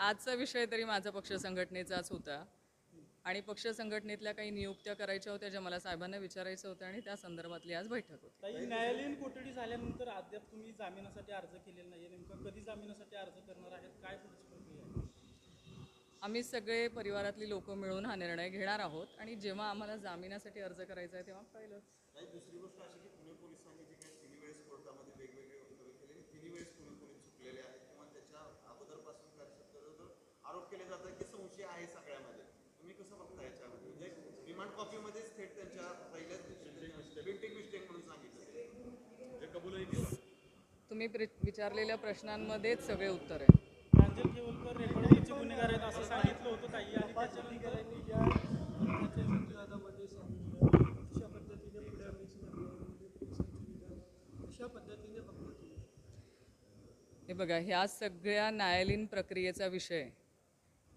आजचा विषय तरी माझा पक्ष संघटनेचाच होता. आणि पक्ष संघटनेतल्या काही नियुक्त्या करायच्या होत्या ज्या मला साहेबांना विचारायचं होतं आणि त्या संदर्भातली आज बैठक होती. ताई न्यायालयीन कोठडी झाल्यानंतर अद्याप तुम्ही जामिनासाठी अर्ज केलेला नाहीये. नेमकं कधी जामिनासाठी अर्ज करणार आहेत? काय पुढची प्रक्रिया आहे? आम्ही सगळे परिवारातली लोक मिळून हा निर्णय घेणार आहोत आणि जेव्हा आम्हाला जामिनासाठी अर्ज करायचा आहे तेव्हा नाही दुसरी गोष्ट अशी की पुणे पोलिसांनी जे काही तिन्ही वेळेस कोर्टामध्ये वेगवेगळे वक्तव्य केले तिन्ही वेळेस पुणे पोलीस चुकलेले आहेत किंवा त्याच्या अगोदरपासून जर आरोप केले जातात की संशय आहे सगळ्यामध्ये. तुम्ही कसं बघता याच्यामध्ये? म्हणजे रिमांड कॉपीमध्येच थेट त्यांच्या पहिल्याच प्रिंटिंग मिस्टेक म्हणून सांगितलं. जे कबूलही केलं. तुम्ही विचारलेल्या प्रश्नांमध्येच सगळे उत्तर आहे प्रांजल केवलकर रेकॉर्डिंगचे गुन्हेगार आहेत असं सांगितलं होतं ताई. आणि त्याच्यानंतर विवादामध्ये सांगितलं अशा पद्धतीने पुढे मिक्स अशा पद्धतीने हे बघा ह्या सगळ्या न्यायालयीन प्रक्रियेचा विषय आहे.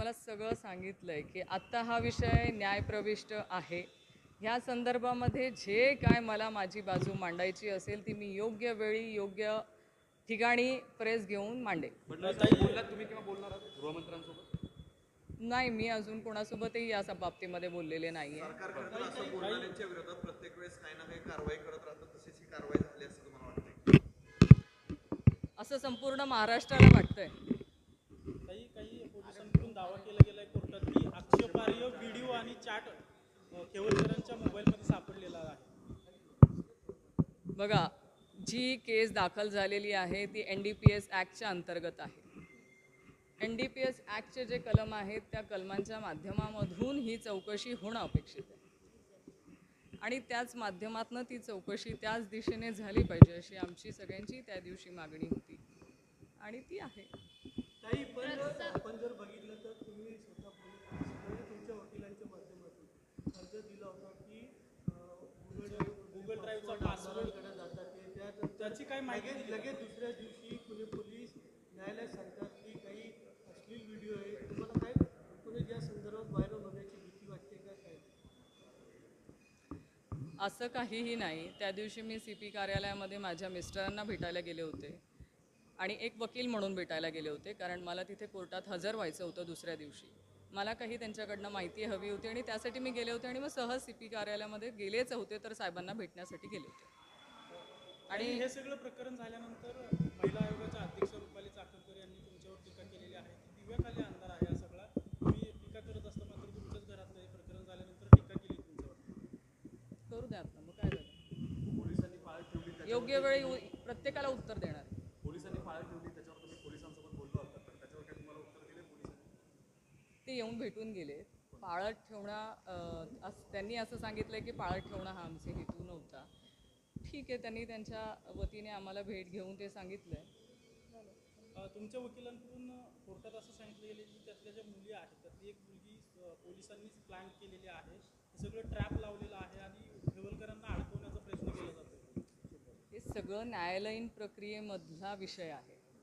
तुम्हाला सगळं सांगितलंय की आत्ता हा विषय न्यायप्रविष्ट आहे. ह्या संदर्भामध्ये जे काय मला माझी बाजू मांडायची असेल ती मी योग्य वेळी योग्य ठिकाणी प्रेस घेऊन गृहमंत्र्यांसोबत? नाही मी अजून कोणासोबतही या बाबतीमध्ये बोललेले नाही आहे असं बोलणाऱ्यांच्या विरोधात प्रत्येक दावा केला गेलाय कोर्टात की आक्षेपार्ह व्हिडिओ आणि चॅट केवलकरांच्या मोबाईलमध्ये सापडलेला आहे. बघा जी केस दाखल झालेली आहे ती एन डी पी एस ॲक्टच्या अंतर्गत आहे. एन डी पी एस ॲक्टचे जे कलम आहेत त्या कलमांच्या माध्यमामधून ही चौकशी होणं अपेक्षित आहे. आणि त्याच माध्यमातनं ती चौकशी त्याच दिशेने झाली पाहिजे अशी आमची सगळ्यांची त्या दिवशी मागणी होती. आणि ती आहे. ताई पण आपण जर बघितलं तर तुम्ही स्वतः पोलीस तुमच्या वकिलांच्या माध्यमातून अर्ज दिला होता की गुगल गुगल ड्राईव्हचा पासवर्डकडे जातात ते. त्या त्याची काय माहिती लगेच दिली? लगेच दुसऱ्या दिवशी पुणे पोलीस न्यायालयात सांगतात की काही अश्लील व्हिडिओ आहे तुम्हाला काय पुणे या संदर्भात व्हायरल होण्याची भीती वाटते का? काय? असं काहीही नाही. त्या दिवशी मी सी पी कार्यालयामध्ये माझ्या मिस्टरांना भेटायला गेले होते. आणि एक वकील म्हणून भेटायला गेले होते कारण मला तिथे कोर्टात हजर व्हायचं होतं दुसऱ्या दिवशी. मला काही त्यांच्याकडनं माहिती हवी होती आणि त्यासाठी मी गेले होते आणि मग सहज सी पी कार्यालयामध्ये गेलेच होते तर साहेबांना भेटण्यासाठी गेले होते. आणि हे सगळं प्रकरण झाल्यानंतर महिला आयोगाच्या अध्यक्ष रुपाली चाकणकर यांनी तुमच्यावर टीका केलेली आहे. की दिव्याखाली अंधार आहे हा सगळा. तुम्ही टीका करत असताना मात्र तुमच्याच घरातलं हे प्रकरण झाल्यानंतर टीका केली तुमच्यावर. करू द्या आता मग काय झालं? पोलिसांनी पाळत ठेवली त्या- योग्य वेळी प्रत्येकाला उत्तर देणार पोलिसांनी पाळत ठेवली त्याच्यावर तुम्ही पोलिसांसोबत बोललो होता तर त्याच्यावर काही तुम्हाला उत्तर दिले पोलिसांनी ते येऊन भेटून गेले. पाळत ठेवणं त्यांनी असं सांगितलं की पाळत ठेवणं हा आमचे हेतू नव्हता. ठीक आहे त्यांनी त्यांच्या वतीने आम्हाला भेट घेऊन ते सांगितलं अ, तुमच्या वकिलांकडून कोर्टात असं सांगितलं गेलं की त्यातल्या ज्या मुली आहेत त्यातली एक मुलगी पोलिसांनीच प्लॅन केलेली आहे. हे सगळं ट्रॅप लावलेलं आहे आणि खेवलकरांना अडकवण्याचा प्रयत्न केला जातो हे सगळं न्यायालयीन प्रक्रियेमधला विषय आहे.